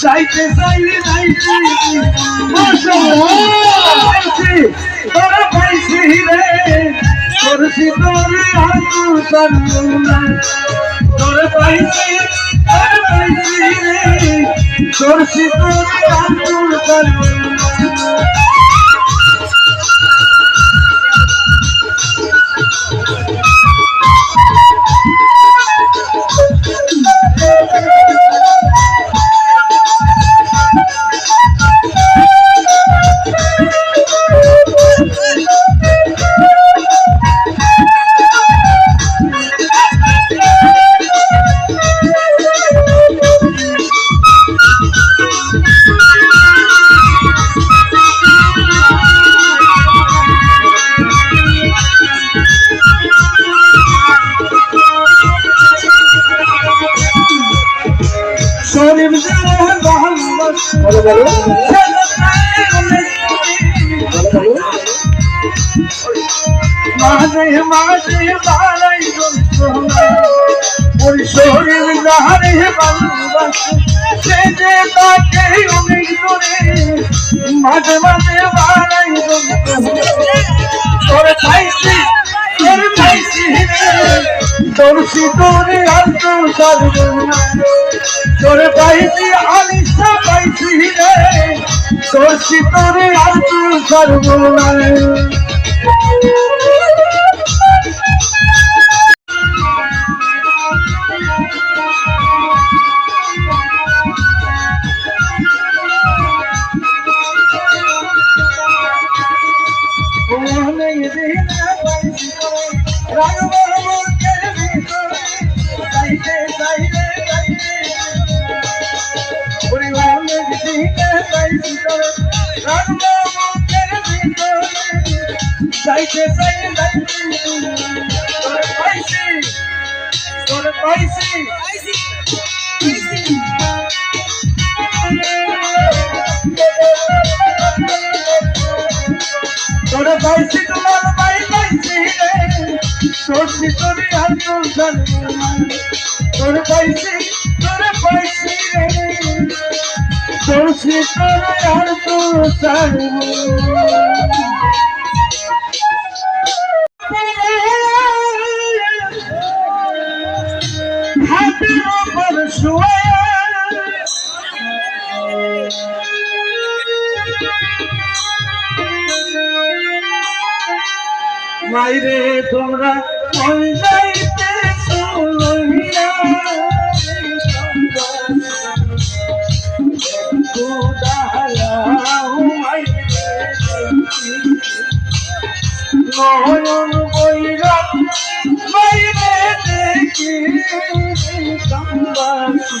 চাইতে চাইলে তোরে পাইছি রে করছি তোরে হাতু সর্বনা তোরে পাইছি তোরে পাইছি রে করছি তোরে হাতু বলো বলো মাঝে মাঝে বাড়াই ওই শরীর তোরছি তোরে আর তো সর্বনা তোরে পাইছি আলিশা, পাইছি রে তোরছি তোরে আর তো সর্বনা চাইতে তোরে পাইছি তোরে পাইছি তোরে পাইছি তোমার পাই পাইছি রে সরছি তোরে আর তোর পাইছি, তোরে পাইছি রে। সরছি তোরে আর হাতের ওপর শুয়ে মাইরে তোমরা কোন যাইতে নয়ন বৈরা মাইরে দেখি কাম্বাসি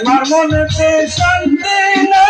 আমার মনেতে শান্তি না